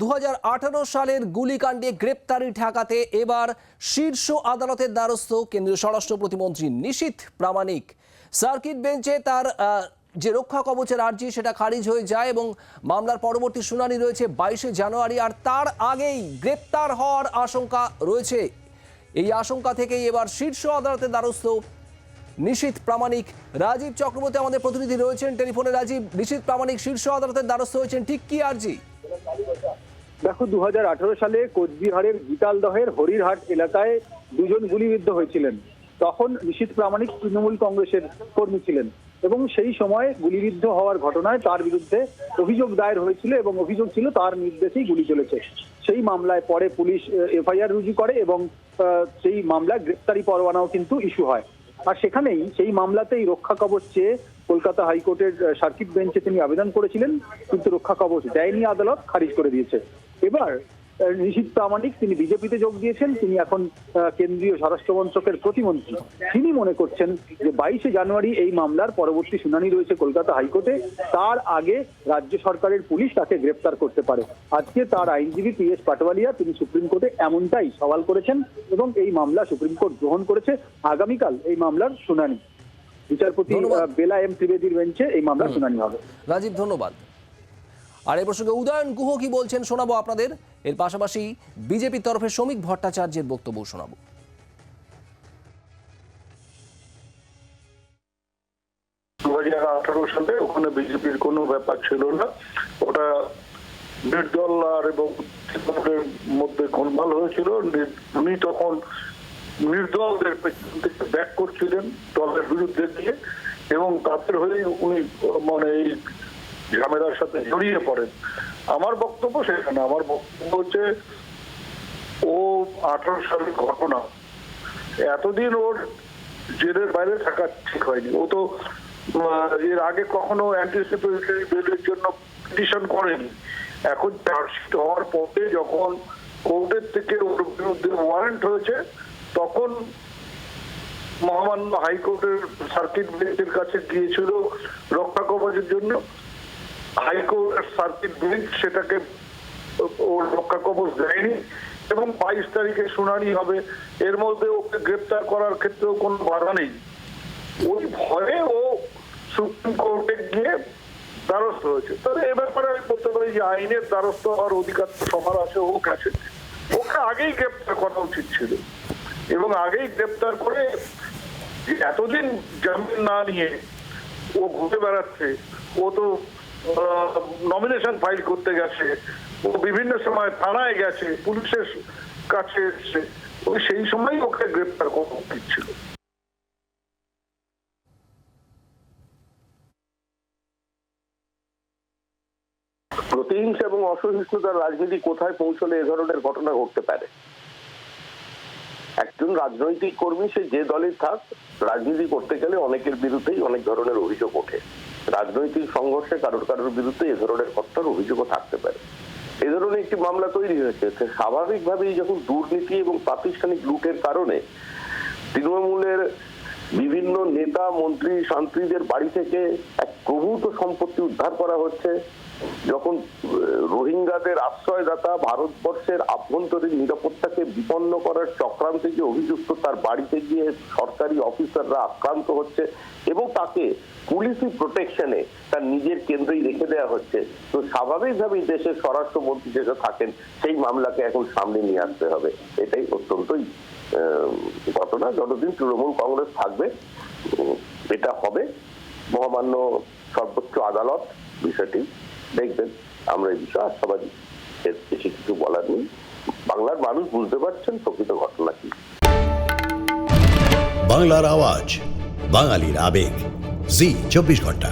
দু হাজার আঠারো সালের গুলিকাণ্ডে গ্রেপ্তারি ঠেকাতে এবার শীর্ষ আদালতের দ্বারস্থ কেন্দ্রীয় স্বরাষ্ট্র প্রতিমন্ত্রী নিশীথ প্রামাণিক। সার্কিট বেঞ্চে তার যে রক্ষা কবচের আর্জি সেটা খারিজ হয়ে যায় এবং মামলার পরবর্তী শুনানি রয়েছে বাইশে জানুয়ারি আর তার আগেই গ্রেপ্তার হওয়ার আশঙ্কা রয়েছে। এই আশঙ্কা থেকেই এবার শীর্ষ আদালতের দ্বারস্থ নিশীথ প্রামাণিক। রাজীব চক্রবর্তী আমাদের প্রতিনিধি রয়েছেন। টেলিফোনে রাজীব, নিশীথ প্রামাণিক শীর্ষ আদালতের দ্বারস্থ হয়েছেন। ঠিক কি আর্জি? দেখো দু হাজার আঠারো সালে কোচবিহারের গীতালদহের হরিরহাট এলাকায় দুজন গুলিবিদ্ধ হয়েছিলেন। তখন নিশীথ প্রামাণিক তৃণমূল কংগ্রেসের কর্মী ছিলেন এবং সেই সময় গুলিবিদ্ধ হওয়ার ঘটনায় তার বিরুদ্ধে অভিযোগ দায়ের হয়েছিল এবং অভিযোগ ছিল তার নির্দেশেই গুলি চলেছে। সেই মামলায় পরে পুলিশ এফআইআর রুজু করে এবং সেই মামলায় গ্রেপ্তারি পরোয়ানাও কিন্তু ইস্যু হয়। আর সেখানেই সেই মামলাতেই রক্ষা কবচ চেয়ে কলকাতা হাইকোর্টের সার্কিট বেঞ্চে তিনি আবেদন করেছিলেন, কিন্তু রক্ষা কবচ দেয়নি, আদালত খারিজ করে দিয়েছে। এবার নিশীথ প্রামাণিক তিনি বিজেপিতে যোগ দিয়েছেন তিনি এখন কেন্দ্রীয় স্বরাষ্ট্র মন্ত্রকের প্রতিমন্ত্রী। তিনি মনে করছেন যে বাইশে জানুয়ারি এই মামলার পরবর্তী শুনানি রয়েছে কলকাতা হাইকোর্টে তার আগে রাজ্য সরকারের পুলিশ তাকে গ্রেপ্তার করতে পারে। আজকে তার আইনজীবী পি এস পাটওয়ালিয়া তিনি সুপ্রিম কোর্টে এমনটাই সওয়াল করেছেন এবং এই মামলা সুপ্রিম কোর্ট গ্রহণ করেছে আগামীকাল এই মামলার শুনানি। বিচারপতি বেলা এম ত্রিবেদীর বেঞ্চে এই মামলার শুনানি হবে। রাজীব ধন্যবাদ। আর এ প্রসঙ্গে উদয়ন গুহ কি বলছেন শোনাবো আপনাদের। এর পাশাপাশি বিজেপির তরফে শ্রমিক ভট্টাচার্যের বক্তব্য শোনাবো। হাজার আঠারো সালে ওখানে বিজেপির কোনো ব্যাপার ছিল না। ওটা নির্দল আর এবং তৃণমূলের মধ্যে গোলমাল হয়েছিল। উনি তখন নির্দলদের পেছন থেকে ব্যাক করছিলেন দলের বিরুদ্ধে দিয়ে এবং তাদের হয়ে উনি মানে এই ঝামেলার সাথে জড়িয়ে পড়েন। আমার বক্তব্য সেখানে। আমার বক্তব্য হচ্ছে, ও আঠারো সালের ঘটনা। এতদিন ওর জেলের বাইরে থাকা ঠিক হয়নি। ও তো এর আগে কখনো অ্যান্টিসিপেটরি বেলের জন্য পিটিশন করেনি। এখন চার্জশিট হওয়ার পরে যখন কোর্টের থেকে ওর বিরুদ্ধে ওয়ারেন্ট হয়েছে, তখন মহামান্য হাইকোর্টের সার্কিট বেঞ্চের কাছে গিয়েছিল রক্ষা কবচের জন্য। হাইকোর্টের সার্কিট বেঞ্চ সেটাকে ওর রক্ষা কবচ দেয়নি এবং বাইশ তারিখে শুনানি হবে। এর মধ্যে ওকে গ্রেপ্তার করার ক্ষেত্রেও কোনো বাধা নেই। ওই ভয়ে ও সুপ্রিম কোর্টে গিয়ে দ্বারস্থ হয়েছে। তবে এ ব্যাপারে আমি বলতে পারি যে আইনের দ্বারস্থ হওয়ার অধিকার তো সবার আছে, ও কাছে ওকে আগেই গ্রেপ্তার করা উচিত ছিল। এবং আগেই গ্রেপ্তার করে এতদিন জামিন না নিয়ে ও ঘুরে বেড়াচ্ছে, ও তো নমিনেশন ফাইল করতে গেছে। ও বিভিন্ন সময় থানায় গেছে, পুলিশের কাছে এসছে। ওই সেই সময় ওকে গ্রেপ্তার করা উচিত ছিল। প্রতিহিংসা এবং অসহিষ্ণুতার রাজনীতি কোথায় পৌঁছলে এ ধরনের ঘটনা ঘটতে পারে? একজন রাজনৈতিক কর্মী, সে যে দলের থাক, রাজনীতি করতে গেলে অনেকের বিরুদ্ধেই অনেক ধরনের অভিযোগ ওঠে। রাজনৈতিক সংঘর্ষে কারোর কারোর বিরুদ্ধে এ ধরনের হত্যার অভিযোগও থাকতে পারে। এ ধরনের একটি মামলা তৈরি হয়েছে। স্বাভাবিকভাবেই যখন দুর্নীতি এবং প্রাতিষ্ঠানিক লুটের কারণে তৃণমূলের বিভিন্ন নেতা, মন্ত্রী শান্ত্রীদের বাড়ি থেকে এক প্রভূত সম্পত্তি উদ্ধার করা হচ্ছে যখন রোহিঙ্গাদের আশ্রয়দাতা ভারতবর্ষের আভ্যন্তরীণ নিরাপত্তাকে বিপন্ন করার চক্রান্তে যে অভিযুক্ত তার বাড়িতে গিয়ে সরকারি অফিসাররা আক্রান্ত হচ্ছে এবং তাকে পুলিশি প্রোটেকশনে তার নিজের কেন্দ্রেই রেখে দেওয়া হচ্ছে। তো স্বাভাবিকভাবেই দেশের স্বরাষ্ট্রমন্ত্রী যেটা থাকেন, সেই মামলাকে এখন সামনে নিয়ে আসতে হবে। এটাই অত্যন্তই ঘটনা। যতদিন তৃণমূল কংগ্রেস থাকবে এটা হবে। মহামান্য সর্বোচ্চ আদালত বিষয়টি। দেখবেন, আমরা এই বিষয়ে আশাবাদী। এর বেশি কিছু বলার নেই। বাংলার মানুষ বুঝতে পারছেন প্রকৃত ঘটনা কি। বাংলার আওয়াজ, বাঙালির আবেগ। জি, চব্বিশ ঘণ্টা।